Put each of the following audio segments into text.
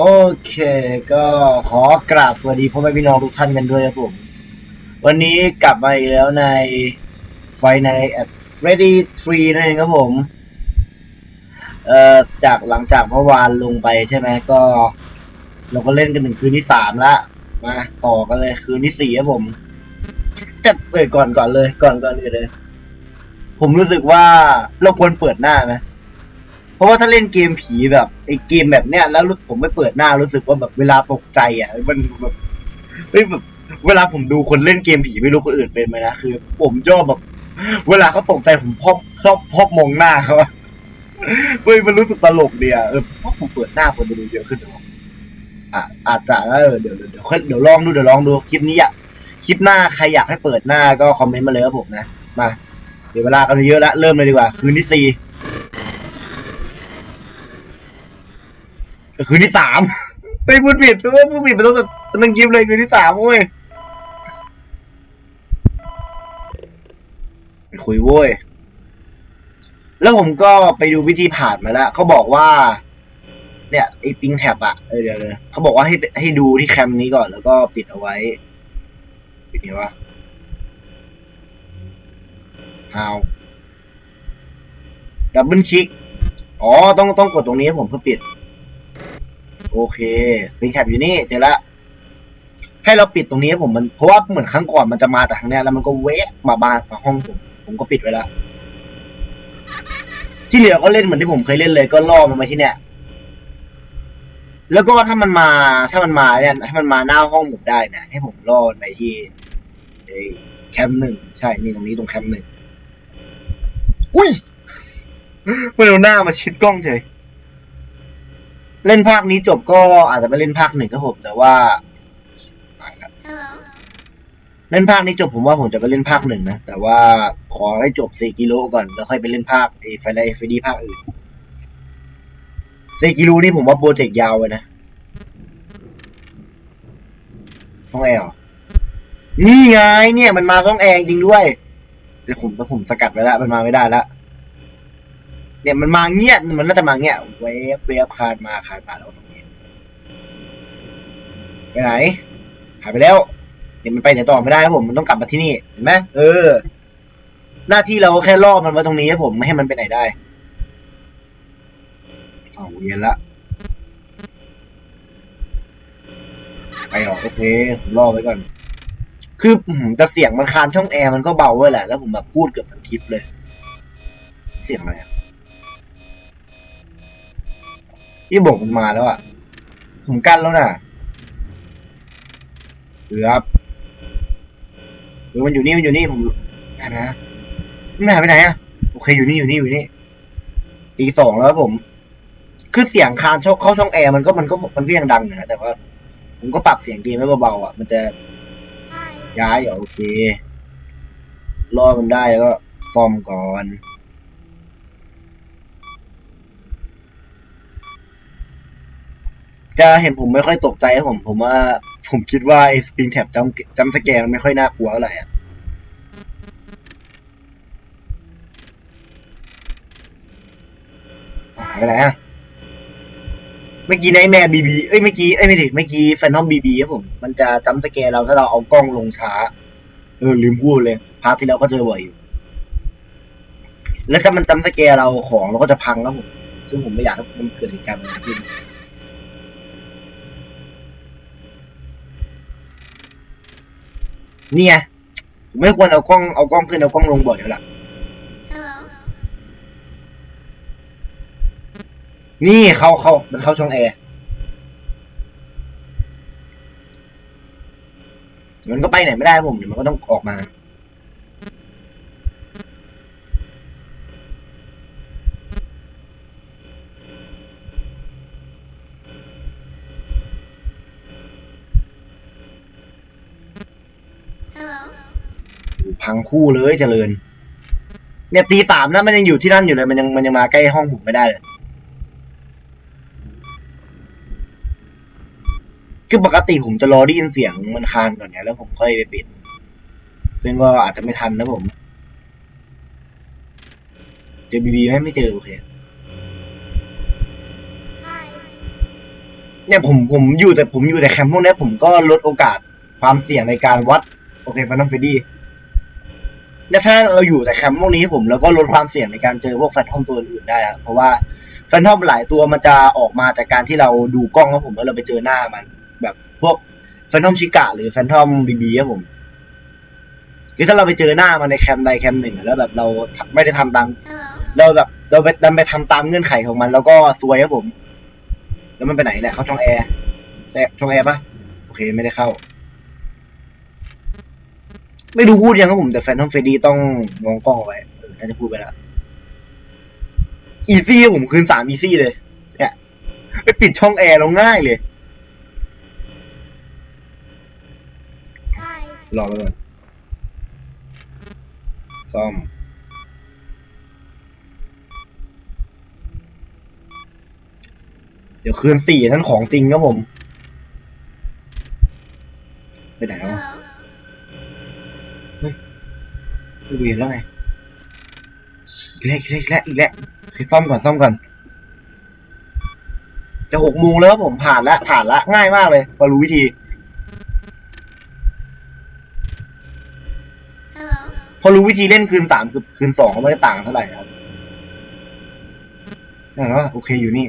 โอเค ก็ขอกราบสวัสดีพ่อแม่พี่น้องทุกท่านกันด้วยครับผม วันนี้กลับมาอีกแล้วในไฟในแอดเฟรดดี้ทรีนั่นเองครับผม เอ่อ จากหลังจากเมื่อวานลงไปใช่ไหมก็ เราก็เล่นกันถึงคืนที่สามละมาต่อกันเลยคืนที่สี่ครับผมจะเอ่ยก่อนก่อนเลย ก่อนก่อนอื่นเลย ผมรู้สึกว่าเราควรเปิดหน้าไหม เพราะว่าถ้าเล่นเกมผีแบบไอ้เกมแบบเนี้ยแล้วรผมไม่เปิดหน้ารู้สึกว่าแบบเวลาตกใจอะมันแบบเฮ้ยแบบเวลาผมดูคนเล่นเกมผีไม่รู้คนอื่นเป็นไหมนะคือ ผมชอบแบบ เวลาเขาตกใจผมชอบชอบชอบมองหน้าเขาเฮ้ยมันรู้สึกตลกเดียเออเพราะผมเปิดหน้าคนจะดูเยอะขึ้นหรออะอาจจะเออเดี๋ยวเดี๋ยวเดี๋ยวเดี๋ยวลองดูเดี๋ยวลองดูคลิปนี้อะคลิปหน้าใครอยากให้เปิดหน้าก็คอมเมนต์มาเลยครับผมนะมา เดี๋ยวเวลากันเยอะแล้วเริ่มเลยดีกว่า คืนที่สี่ คืนที่สามไปพูดผิดเออพูดผิดไปต้องต้องกิฟเลยคืนที่สามเว้ยไปคุยเว้ย แล้วผมก็ไปดูวิธีผ่านมาแล้วเขาบอกว่า เนี่ยไอ้ปิงแท็บอะเออเดี๋ยวเลยเขาบอกว่าให้ให้ดูที่แคมป์นี้ก่อนแล้วก็ปิดเอาไว้ ปิดไงวะ how ดับเบิลคลิก อ๋อ ต้องต้องกดตรงนี้ให้ผมเพื่อปิด โอเคปิงแท็บอยู่นี่เจอละให้เราปิดตรงนี้ผมมันเพราะว่าเหมือนครั้งก่อนมันจะมาจากทางเนี้ยแล้วมันก็เวะมาบานมาห้องผมผมก็ปิดไว้ละที่เหลือก็เล่นเหมือนที่ผมเคยเล่นเลย ก็ล่อมันมาที่เนี่ยแล้วก็ถ้ามันมาถ้ามันมาเนี่ยให้มันมาหน้าห้องผมได้นะให้ผมล่อมันไปที่แคมป์หนึ่งใช่มีตรงนี้ตรงแคมป์หนึ่งอุ้ยมันเอาหน้ามาชิดกล้องเฉย เล่นภาคนี้จบก็อาจจะไปเล่นภาคหนึ่งก็ผมแต่ว่า เล่นภาคนี้จบผมว่าผมจะไปเล่นภาคหนึ่งนะ แต่ว่าขอให้จบเซกิโลก่อนแล้วค่อยไปเล่นภาคไอ้ไฟไลท์ฟดีภาคอื่นเซกิโลนี่ผมว่าโปรเจกต์ยาวเลยนะต้องแอร์นี่ไงเนี่ยมันมาต้องแอร์จริงด้วยแล้วผมแล้วผมสกัดไว้แล้วมันมาไม่ได้แล้ว เนี่ยมันมาเงี้ยมันน่าจะมาเงี้ยเวฟเวฟคานมาคานมาแล้วตรงนี้ไปไหนหายไปแล้วเดี๋ยวมันไปไหนต่อไม่ได้ครับผมมันต้องกลับมาที่นี่เห็นไหมเออ หน้าที่เราก็แค่ล่อมันไว้ตรงนี้ครับผมไม่ให้มันไปไหนได้เอาเย็นละไปออกโอเคผมล่อไว้ก่อนคืออื้อหือแต่เสียงมันคานช่องแอร์มันก็เบาไว้แหละ แล้วผมแบบพูดเกือบทั้งคลิปเลย เสียงอะไรอะ ที่บอกมันมาแล้วอะผมกั้นแล้วน่ะเกือบหรือมันอยู่นี่มันอยู่นี่ผมได้ไหมนะมันหายไปไหนอะโอเคอยู่นี่อยู่นี่อยู่นี่ตีสองแล้วครับผม คือเสียงคานช่องเข้าช่องแอร์มันก็มันก็มันก็ยังดังอยู่นะแต่ว่า ผมก็ปรับเสียงเกมให้เบาๆอะ มันจะ Hi. ย้ายเหรอโอเค รอมันได้แล้วก็ซ่อมก่อน จะเห็นผมไม่ค่อยตกใจครับผม ผมว่า ผมคิดว่าไอ้สปริงแท็บจำจำสแกนไม่ค่อยน่ากลัวเท่าไหร่อะหายไปไหนอะเมื่อกี้ในแม่บีบีเอ้ยเมื่อกี้เอ้ยไม่ดิเมื่อกี้แฟนทอมบีบีครับผม มันจะจำสแกนเราถ้าเราเอากล้องลงช้า เออลืมพูดเลยพาร์ทที่แล้วก็เจอบ่อยอยู่ แล้วถ้ามันจำสแกนเราของเราก็จะพังแล้วผม ซึ่งผมไม่อยากให้มันเกิดเหตุการณ์แบบนี้ขึ้น นี่ไงผมไม่ควรเอากล้องเอากล้องขึ้นเอากล้องลงบ่อยแล้วล่ะ Hello. นี่เข้าเข้ามันเข้าช่องแอร์มันก็ไปไหนไม่ได้ครับผมเดี๋ยวมันก็ต้องออกมา Hello. พังคู่เลยเจริญ เนี่ยตีสามนะมันยังอยู่ที่นั่นอยู่เลย มันยังมันยังมาใกล้ห้องผมไม่ได้เลย คือปกติผมจะรอได้ยินเสียงมันคานก่อนไงแล้วผมค่อยไปปิด ซึ่งก็อาจจะไม่ทันนะผมเจอบีบีไหมไม่เจอโอเค Hi. เนี่ยผมผมอยู่แต่ผมอยู่แต่แคมป์พวกเนี้ยผมก็ลดโอกาสความเสี่ยงในการวัด โอเคฟันทอมเฟรดดี้ เนี่ยถ้าเราอยู่แต่แคมป์พวกนี้ผมเราก็ลดความเสี่ยงในการเจอพวกแฟนทอมตัวอื่นได้ครับเพราะว่าแฟนทอมหลายตัวมันจะออกมาจากการที่เราดูกล้องครับผมแล้วเราไปเจอหน้ามัน แบบพวกแฟนทอมชิกะหรือแฟนทอมบีบีครับผมคือถ้าเราไปเจอหน้ามันในแคมป์ใดแคมป์หนึ่ง แล้วแบบเราไม่ได้ทำตามเราแบบเราไปดันไปทำตามเงื่อนไขของมัน แล้วก็ซวยครับผม แล้วมันไปไหนเนี่ยเขาช่องแอร์แต่ช่องแอร์ปะโอเคไม่ได้เข้า ไม่รู้พูดยังครับผมแต่แฟนทอมเฟรดี้ต้องมองกล้องไว้เออน่าจะพูดไปแล้วอีซี่ผมคืนสามอีซี่เลย เนี่ยไปปิดช่องแอร์เราง่ายเลย รอไปก่อนซ่อม เดี๋ยวคืนสี่นั่นของจริงครับผม ไปไหนแล้ววะ Hello. ไม่ เวียนแล้วไงอีกแล้วอีกแล้วอีกแล้วอีกแล้วคือซ่อมก่อนซ่อมก่อน จะหกโมงแล้วครับผมผ่านละผ่านละง่ายมากเลยพอรู้วิธี Hello. พอรู้วิธีเล่นคืนสามคือคืนสองก็ไม่ได้ต่างกันเท่าไหร่ครับนั่นว่าโอเคอยู่นี่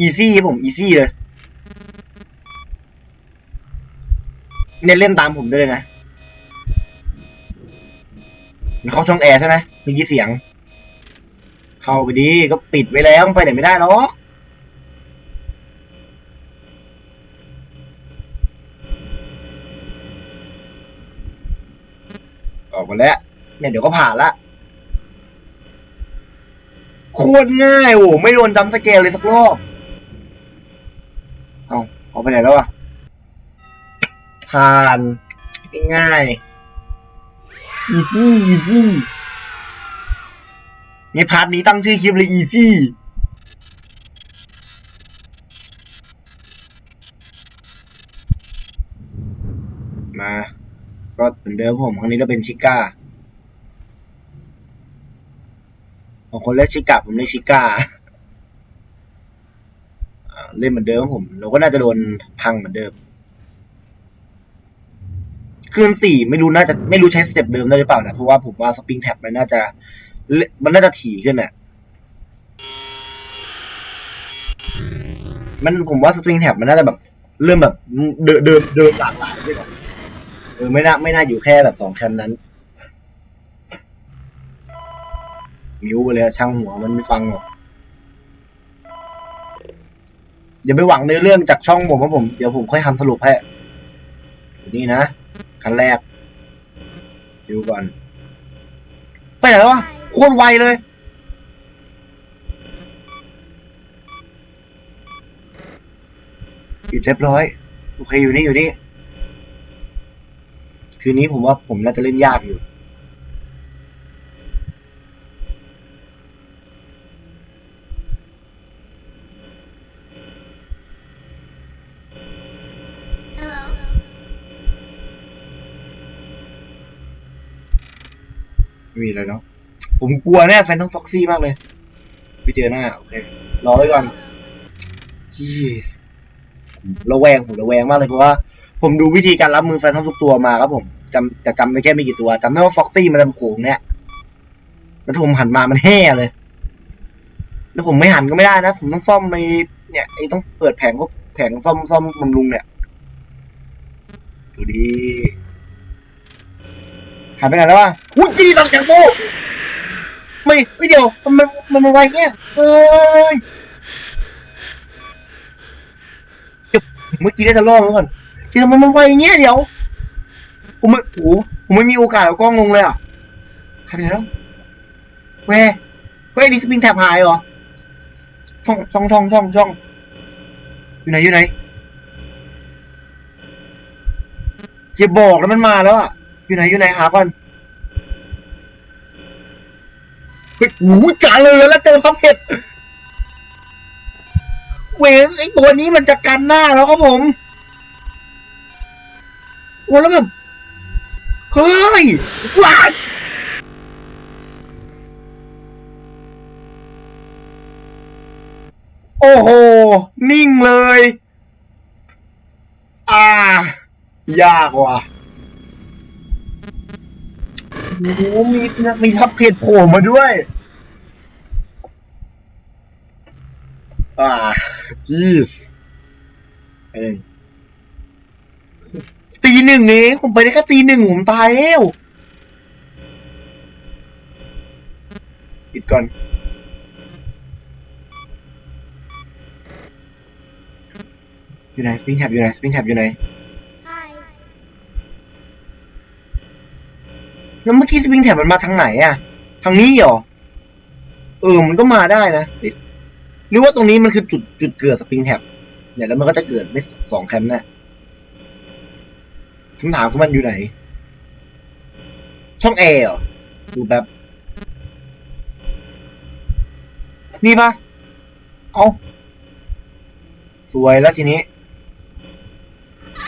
อีซี่ผมอีซี่เลยเนี่ยเล่นตามผมได้เลยนะ มันเข้าช่องแอร์ใช่ไหมเมื่อกี้เสียง เข้าไปดีก็ปิดไว้แล้วไปไหนไม่ได้หรอกออกมาแล้วเนี่ยเดี๋ยวก็ผ่านละโคตรง่ายโอ้ไม่โดนจำสเกลเลยสักรอบเอาเอาไปไหนแล้วอะผ่านง่าย ๆ easy easy ในพาร์ทนี้ตั้งชื่อคลิปเลย easy มา ก็เหมือนเดิมผมครั้งนี้เราเป็นชิก้าบางคนเรียกชิกาผมเรียกชิก้าเล่นเหมือนเดิมผม เราก็น่าจะโดนพังเหมือนเดิม คืนสี่ไม่รู้น่าจะไม่รู้ใช้สเต็ปเดิมได้หรือเปล่านะเพราะว่าผมว่าสปริงแท็บมันน่าจะ มันน่าจะถี่ขึ้นอะมันผมว่าสปริงแท็บมันน่าจะแบบ เริ่มแบบเดินเดินเดินหลากหลายขึ้นเออไม่น่าไม่น่าอยู่แค่แบบสองชั้นนั้น มิวไปเลยอะช่างหัวมันไม่ฟังหรอกอย่าไปหวังในเรื่องจากช่องผมว่าผม เดี๋ยวผมค่อยทำสรุปให้นี่นะ คันแรกซิวก่อน ไปไหนแล้ววะโคตรไวเลยปิดเรียบร้อย โอเคอยู่นี่อยู่นี่ คืนนี้ผมว่าผมน่าจะเล่นยากอยู่ ไม่มีอะไรเนาะผมกลัวแน่แฟนต้องฟ็อกซี่มากเลยไปเจอหน้าโอเครอไว้ก่อนจีสผมระแวงผมระแวงมากเลยเพราะว่า ผมดูวิธีการรับมือแฟนทอมทุกตัวมาครับผมจำจะจำไม่แค่ไม่กี่ตัวจำได้ว่าฟ็อกซี่มันจะโขงเนี่ยแล้วผมหันมามันแห่เลย แล้วผมไม่หันก็ไม่ได้นะ ผมต้องซ่อมไอ้เนี่ยไอ้ต้องเปิดแผงก็แผงซ่อมซ่อมบำรุงเนี่ยดูดี ไปไหนแล้ววะอุ้ยจีตังจากโบไม่ไม่เดี๋ยวมันมันมันมาไวเงี้ยเอ้ยเดี๋ยวเมื่อกี้ได้จะรอดแล้วก่อนเดี๋ยวมันมาไวเงี้ยเดี๋ยวผมไม่โอ้โหผมไม่มีโอกาสเอากล้องลงเลยอะหายไปไหนแล้วแวร์เฮ้ยดิสปริงแทบหายเหรอช่องช่องช่องช่องช่องอยู่ไหนอยู่ไหนอย่าบอกแล้วมันมาแล้วอะ อยู่ไหนอยู่ไหนหาก่อนเฮ้ยหูจ่าเลยแล้วเจอพับเผ็ดเวงไอตัวนี้มันจะกันหน้าแล้วครับผมโอ้แล้วแบบเฮ้ยว้าโอ้โห นิ่งเลย อ่า ยากว่ะ โอ้โหมีมีทับเพจโผล่มาด้วย อ่าจีสเองตีหนึ่งเองผมไปได้แค่ตีหนึ่งผมตายแล้วปิดก่อนอยู่ไหนสปริงแท็บอยู่ไหนสปริงแท็บอยู่ไหน แล้วเมื่อกี้สปริงแท็บมันมาทางไหนอะทางนี้เหรอ เออ มันก็มาได้นะหรือว่าตรงนี้มันคือจุดจุดเกิดสปริงแท็บเนี่ยแล้วมันก็จะเกิดไม่สองแคมป์นะคำถามคือมันอยู่ไหน ช่องแอร์เหรอดูแบบนี่ปะเอาสวยแล้วทีนี้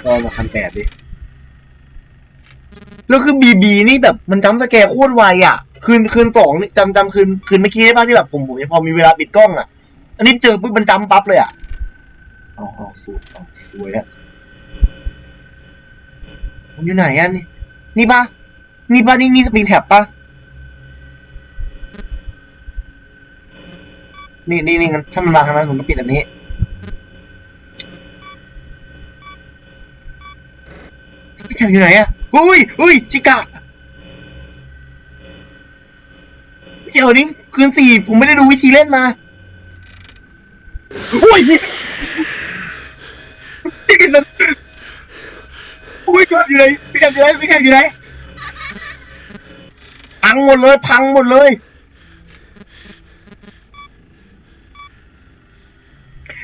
ลองมาคันแปดดิ แล้วคือบีบีนี่แบบมันจำสแกร์โคตรไวอะ คืนคืนสองนี่จำจำคืนคืนเมื่อกี้ได้ป่ะที่แบบผมผมพอมีเวลาปิดกล้องอะ อันนี้เจอปุ๊บมันจำปั๊บเลยอะอ๋ออ๋อสวยอ๋อสวยแล้วมันอยู่ไหนอะนี่นี่ป่ะนี่ป่ะนี่นี่สปริงแท็บป่ะนี่นี่นี่งั้นถ้ามันมาทางนั้นผมก็ปิดอันนี้ แคมอยู่ไหนอะอุ้ยอุ้ยชิกะเดี๋ยวนี้คืนสี่ผมไม่ได้ดูวิธีเล่นมาอุ้ยพี่แคมอุ้ยอยู่ไหนพี่แคมอยู่ไหนพี่แคมอยู่ไหนพังหมดเลย พังหมดเลย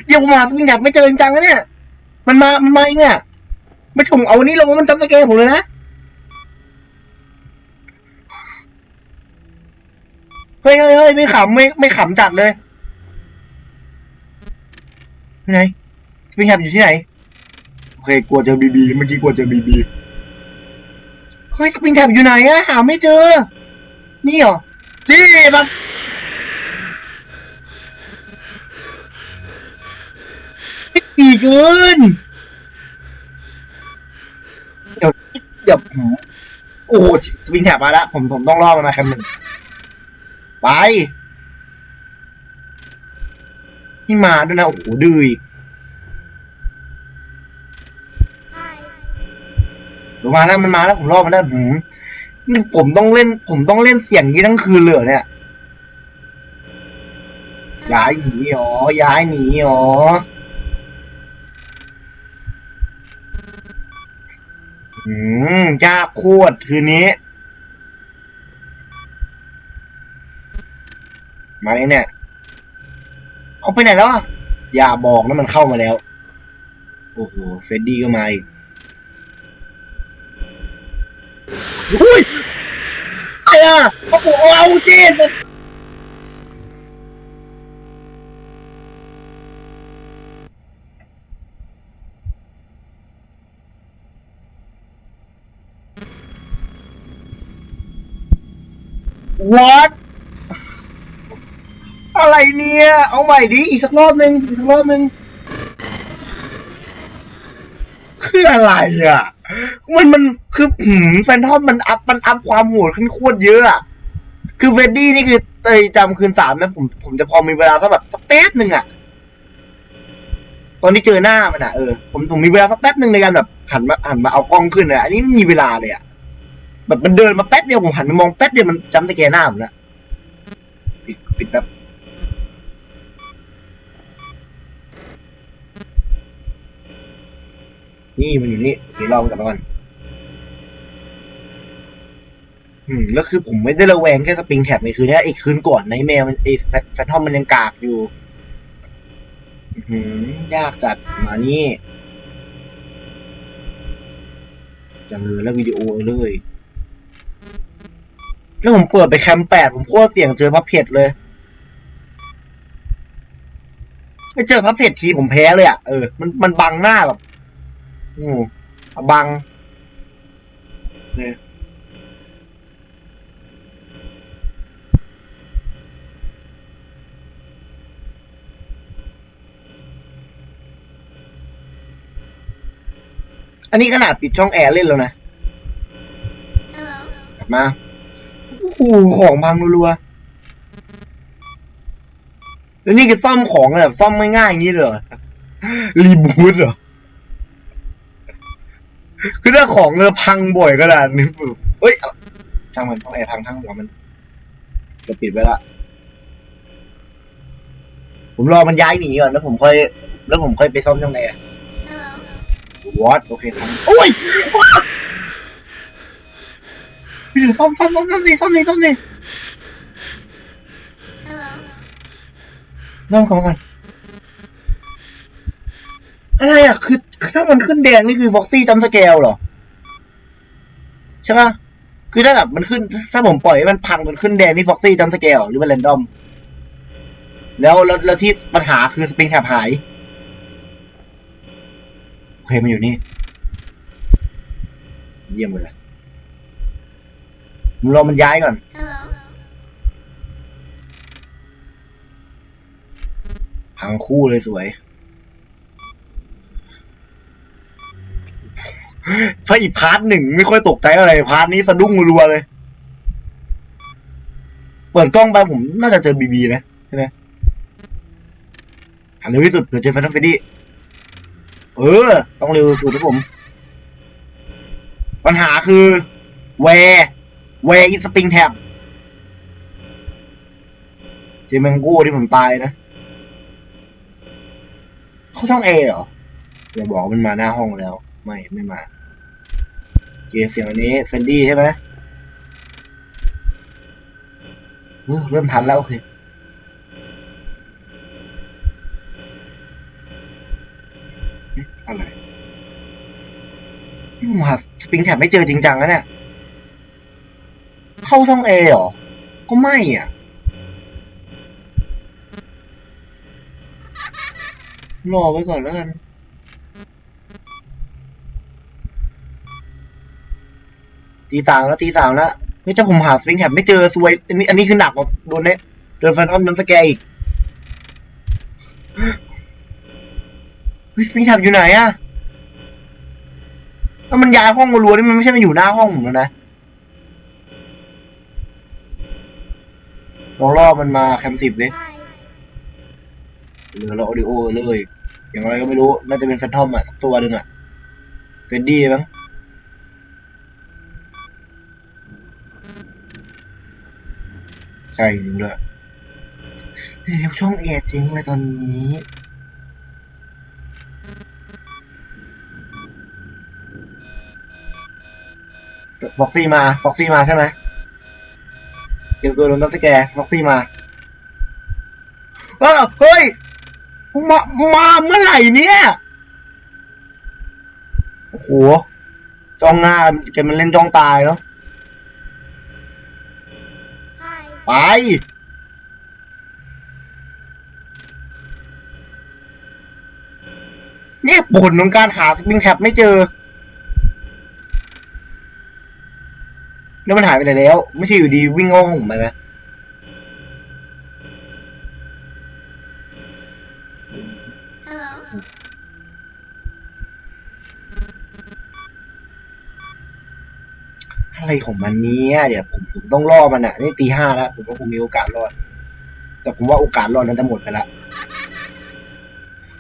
เดี๋ยวผมหาสปริงแท็บไม่เจอจริงจังๆนะเนี่ย มันมา มันมาเองเนี่ย ไม่ใช่ผมเอาอันนี้ลงมันจำสแกนผมเลยนะ เฮ้ยเฮ้ยเฮ้ยไม่ขำไม่ไม่ขำจัดเลยที่ไหนสปริงแฮบอยู่ที่ไหน โอเคกลัวเจอบีบีเมื่อกี้กลัวเจอบีบีเฮ้ยสปริงแท็บอยู่ไหนอะหาไม่เจอ นี่เหรอจี้สัตว์อีกเกิน เดี๋ยวผมโอ้โหสปริงแท็บมาแล้วผมผมต้องรอมันมาแคมหนึ่งไปนี่มาด้วยนะโอ้โหดื้ออีก Hi. ลงมาแล้วมันมาแล้วผมรอมันแล้วผมนี่ผมต้องเล่น ผมต้องเล่นเสียงนี้ทั้งคืนเลยเหรอเนี่ยย้ายหนีอ๋อย้ายหนีอ๋อ อืมยากโคตรคืนนี้ มาเองเนี่ยเอาไปไหนแล้วอะอย่าบอกนะมันเข้ามาแล้ว โอ้โห เฟดดี้ก็มาอีกอุ้ยอะไรอะโอ้โหเอาเจน what อะไรเนี่ย เอาใหม่ดิ อีกสักรอบหนึ่งอีกสักรอบหนึ่งคืออะไรอะ มันมันคือหืมแฟนทอมมันอัพมันอัพความโหดขึ้นโคตรเยอะอะคือเวดดี้นี่คือเตยจำคืนสามนะผมผมจะพอมีเวลาสักแบบสักแป๊บหนึ่งอะตอนที่เจอหน้ามันอะเออผมผมมีเวลาสักแป๊บหนึ่งในการแบบหันมาหันมาเอากล้องขึ้นอะอันนี้ไม่มีเวลาเลยอะ แบบมันเดินมาแป๊บเดียวผมหันไปมองแป๊บเดียวมันจำสแกหน้าผมละปิดปิดแบบนี่มันอยู่นี่โอเครอมันกลับมาก่อนอืมแล้วคือผมไม่ได้ระแวงแค่สปริงแท็บในคืนนี้ไอ้คืนก่อนในแมวมันไอ้แฟนทอมมันยังกากอยู่อือหือยากจัดมานี่จะเลยแล้ววิดีโอเลย แล้วผมเปิดไปแคมแปดผมโคตรเสี่ยงเจอพับเพจเลยไปเจอพับเพจทีผมแพ้เลยอะ เออ มันมันบังหน้าแบบอืมบังโอเคอันนี้ขนาดปิดช่องแอร์เล่นแล้วนะ Hello. กลับมาโอ้โหของพังรัวๆแล้วนี่คือซ่อมของแบบซ่อมไม่ง่ายอย่างนี้เลยเหรอรีบูทเหรอคือถ้าของเออพังบ่อยขนาดนี้แบบเอ้ยช่างมันต้องแอร์พังทั้งหัวมันจะปิดไว้ละผมรอมันย้ายหนีก่อนแล้วผมค่อยแล้วผมค่อยไปซ่อมช่องแอร์ Hello. วอตโอเคพังโอ้ย พี่เดี๋ยซ่อมซ่อมซ่อมซ่อมดิซ่อมดิซ่อมดิซ่อมก่อนก่อนอะไรอะ คือถ้ามันขึ้นแดงนี่คือฟ็อกซี่จำสเกลเหรอ ใช่ปะคือถ้าแบบมันขึ้น ถ้าผมปล่อยให้มันพังมันขึ้นแดงนี่ฟ็อกซี่จำสเกลหรือมันแรนดอม แล้วแล้วแล้วที่ปัญหาคือสปริงแท็บหายโอเคมันอยู่นี่ เยี่ยมเลย รอมันย้ายก่อน พังคู่เลยสวย ถ้าอีกพาร์ทหนึ่งไม่ค่อยตกใจอะไร พาร์ทนี้สะดุ้งรัวเลย เปิดกล้องไปผมน่าจะเจอบีบีนะ ใช่ไหมหันเร็วที่สุดเผื่อเจอแฟนตาเฟดดี้เออ ต้องเร็วสุดนะผม ปัญหาคือ แวร์ แวร์อินสปริงแท็บเจอแมงโก้ที่ผมตายนะ เขาช่องเอเหรออย่าบอกมันมาหน้าห้องแล้ว ไม่ไม่มาโอเคเสียงอันนี้เฟนดี้ใช่ไหมเออเริ่มทันแล้วโอเคอะอะไรนี่ผมหาสปริงแท็บไม่เจอจริงจังนะเนี่ย เข้าช่องเอหรอ ก็ไม่อะ รอไว้ก่อนแล้วกันตีสามแล้วตีสามแล้วเฮ้ยถ้าผมหาสปริงแท็บไม่เจอซวย อันนี้อันนี้คือหนักกว่าโดนเนี่ยโดนแฟนทอมน้ำสแกอีกเฮ้ยสปริงแท็บอยู่ไหนอะถ้ามันย้ายห้องมารัวนี่มันไม่ใช่มาอยู่หน้าห้องผมแล้วนะ ลองล่อมันมาแคมสิบสิ Hi. เหลือเราออดิโอเลย อย่างไรก็ไม่รู้ น่าจะเป็นแฟนทอมอะสักตัวหนึ่งอะเฟนดี้มั้งใช่จริงด้วยเฮ้ยช่องเอจริงเลยตอนนี้ฟ็อกซี่มาฟ็อกซี่มาใช่ไหมเตรียมตัวโดนตัสแกร์ฟ็อกซี่มาเออเฮ้ยมามาเมื่อไหร่เนี่ยโอ้โหจ้องหน้าแกมันเล่นจ้องตายเนาะ Hi. ไปเนี่ยผลของการหาสปริงแท็บไม่เจอ แล้วมันหายไปไหนแล้ว ไม่ใช่อยู่ดีวิ่งเข้าห้องผมไปนะอะไรของมันเนี่ยเดี๋ยวผมผมต้องล่อมันอะ นี่ตีห้าแล้ว ผมว่าผมมีโอกาสรอด แต่ผมว่าโอกาสรอดนั้นจะหมดไปละ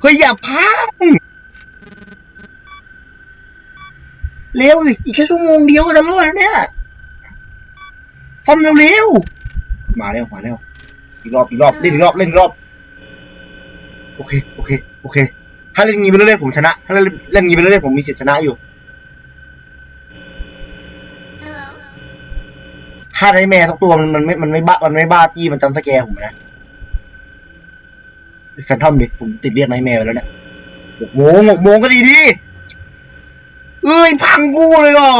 เฮ้ยอย่าพังเร็วอีกแค่ชั่วโมงเดียวจะรอดแล้วเนี่ย ทำเร็วๆมาแล้วมาแล้วอีกรอบอีกรอบเล่นอีกรอบเล่นอีกรอบโอเคโอเคโอเค ถ้าเล่นงี้ไปเรื่อยๆผมชนะ ถ้าเล่นเล่นงี้ไปเรื่อยๆผมมีสิทธิชนะอยู่ Hello. ถ้าได้แม่ทุกตัวมันมันไม่มันไม่บ้ามันไม่บ้าจี้มันจำสแกร์ผมนะแฟนทอมดิผมติดเรียกไนท์แมร์ไปแล้วเนี่ยหกโมงหกโมงก็ดีดีเอ้ยพังกูเลยอะ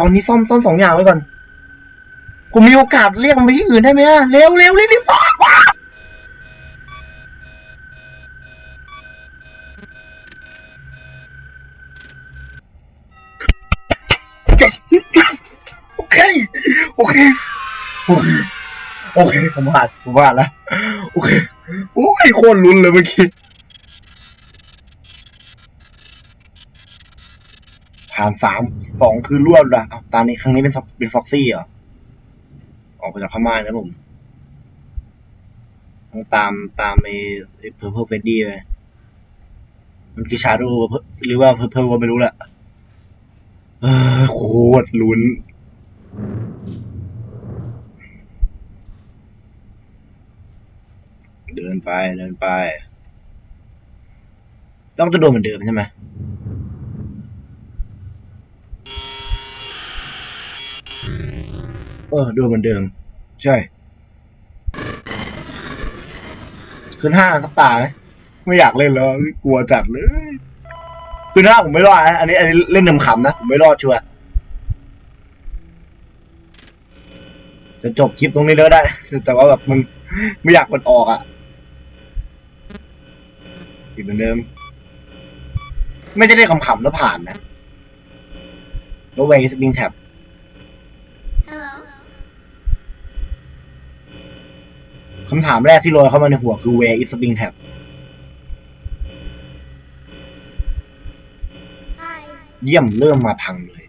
ตอนนี้ซ่อมซ่อมสองอย่างไว้ก่อนผมมีโอกาสเรียกมันไปที่อื่นได้ไหมอะเร็วเร็วรีบรีบซ่อมว่ะโอเค โอเค โอเค โอเค ผมผ่านผมผ่านแล้ว โอเค โอ้ยโคตรลุ้นเลยเมื่อกี้ ผ่านสามสองคืนรวดละเอาตอนนี้ครั้งนี้เป็นเป็นฟ็อกซี่เหรอ ออกมาจากพม่านะผม ต้องตามตามไอ้เพอร์เพลเฟดดี้ไปมันคือชาโดหรือว่าเพอร์เพลว่าไม่รู้แหละเออโคตรลุ้นเดินไปเดินไป ต้องจะโดนเหมือนเดิมใช่ไหม เออ ดูเหมือนเดิม ใช่คืนห้าสักตาไหมไม่อยากเล่นแล้ว กลัวจัดเลยคืนห้าผมไม่รอดนะอันนี้ อันนี้เล่นนำขำนะ ผมไม่รอดชัวร์จะจบคลิปตรงนี้เลยได้ แต่ว่าแบบมันไม่อยากกดออกอะ่ะติดเหมือนเดิม ไม่จะได้ขำๆแล้วผ่านนะแล้วเวสบิงแท็บ Hello. คำถามแรกที่ลอยเข้ามาในหัวคือ where is Spring Tap Hi. เยี่ยมเริ่มมาพังเลย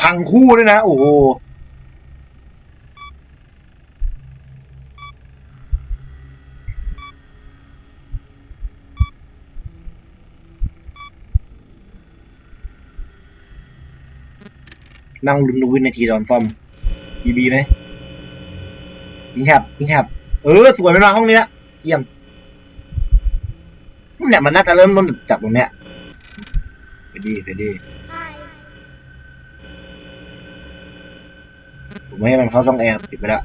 พังคู่ด้วยนะ โอ้โห นั่งลุ้นดูวินาทีตอนซ่อมบีบีไหม ยิงแคบยิงแคบเออ สวยไปมาห้องนี้ละเยี่ยมเนี่ยมันน่าจะเริ่มต้นจากตรงเนี้ยไปดีไปดีผมไม่ให้มันเข้าช่องแอร์ปิดไปแล้ว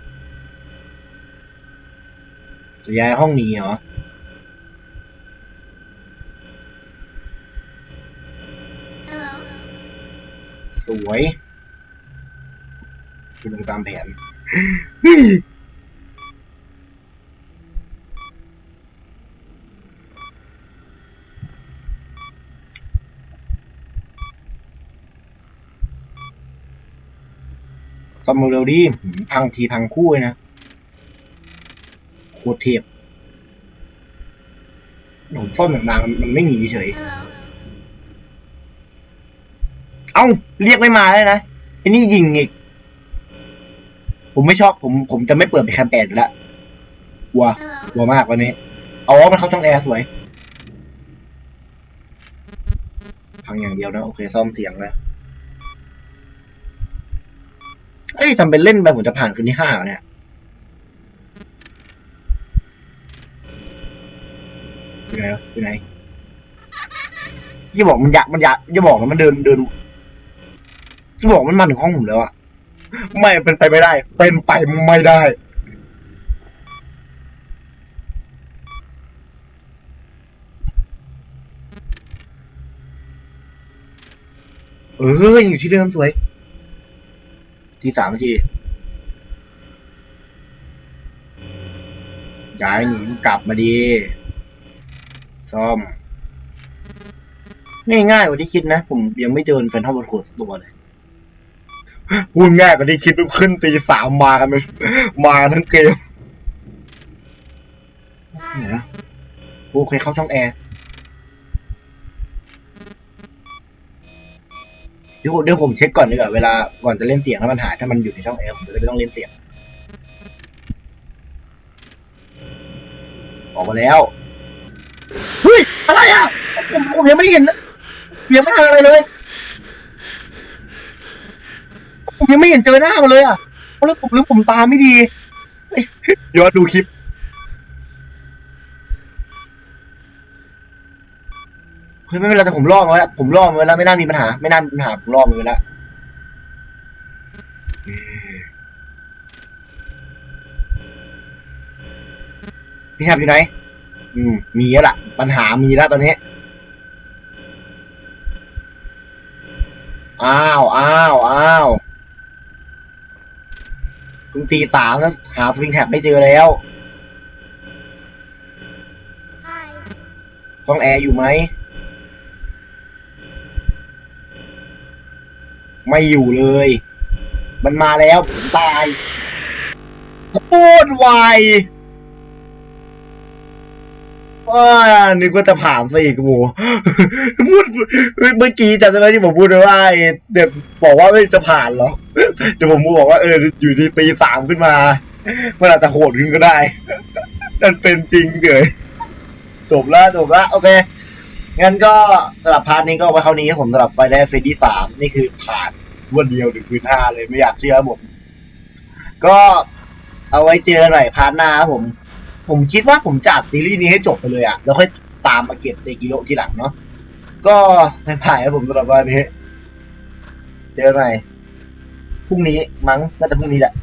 จะย้ายห้องนี้เหรอสวยคุณลงตามแผน ซอมเร็วๆดิหืมพังทีพังคู่เลยนะโคตรเทพผมซ่อมอย่างนางมันไม่หนีเฉย เอ้า เรียกไม่มาเลยนะไอ้นี่ยิงอีก ผมไม่ชอบผมผมจะไม่เปิดเป็นแคมเปญล้วกลัวกลัวมากวันนี้ เอามันเข้าช่องแอร์สวย พังอย่างเดียวนะ โอเค ซ่อมเสียงแล้ว เอ้ยทำเป็นเล่นไปผมจะผ่านคืนที่ห้าเนี่ยอยู่ไหนวะอยู่ไหนอย่บอกมันอยากมันอยากอย่าบอกนะมันเดินเดินจะบอกมันมาถึงห้องผมแล้วอะไม่เป็นไปไม่ได้ เป็นไปไม่ได้ เอออยู่ที่เดิมสวย ทีสามนาทีย้ายหนีกลับมาดีซ่อม ง่ายๆกว่าที่คิดนะ ผมยังไม่เจอแฟนทอมบอลโคสตัวเลยพูดง่ายกว่าที่คิดขึ้นตีสามมากันเลยมากันทั้งเกมไหน Hi. อะโอเคเข้าช่องแอร์ เดี๋ยวเดี๋ยวผมเช็คก่อนดีกว่าเวลาก่อนจะเล่นเสียงถ้ามันหายถ้ามันอยู่ในช่องแอร์ผมจะได้ไม่ต้องเล่นเสียงออกมาแล้วเฮ้ยอะไรอะผมผมยังไม่เห็นนะยังไม่ทำอะไรเลยผมยังไม่เห็นเจอหน้ามันเลยอะเอาแล้วผมหรือผมตาไม่ดีเฮ้ยย้อนดูคลิป เฮ้ยไม่เป็นไรแต่ผมรอดมาแล้วผมรอดมาแล้วไม่น่ามีปัญหา ไม่น่ามีปัญหาผมรอดมาแล้วเอ่อพี่แฮบอยู่ไหน อืม มีแล้วล่ะ ปัญหามีแล้วตอนนี้ อ้าวอ้าวอ้าวเพิ่งตีสามแล้วหาสปริงแท็บไม่เจอแล้ว Hi. ห้องแอร์อยู่ไหม ไม่อยู่เลย มันมาแล้วผมตายโคตรไวว้านึกว่าจะผ่านซะอีกโอ้พูดเมื่อกี้จำได้ไหมที่ผมพูดไปว่าไอ้เด็กบอกว่าไม่จะผ่านหรอเดี๋ยวผมบอกว่าเอออยู่ดีตีสามขึ้นมามันอาจจะโหดขึ้นก็ได้นั่นเป็นจริงเลยจบแล้วจบแล้วโอเค งั้นก็สำหรับพาร์ทนี้ก็ไว้เท่านี้ครับผมสำหรับไฟแนลเฟสที่สามนี่คือผ่านวันเดียวถึงคืนห้าเลยไม่อยากเชื่อผม ก็เอาไว้เจอกันใหม่พาร์ทหน้าครับผม ผมคิดว่าผมจัดซีรีส์นี้ให้จบไปเลยอะแล้วค่อยตามมาเก็บเซกิโลทีหลังเนาะก็ไม่ผ่านครับผมสำหรับวันนี้ เจอกันใหม่พรุ่งนี้มั้งน่าจะพรุ่งนี้แหละ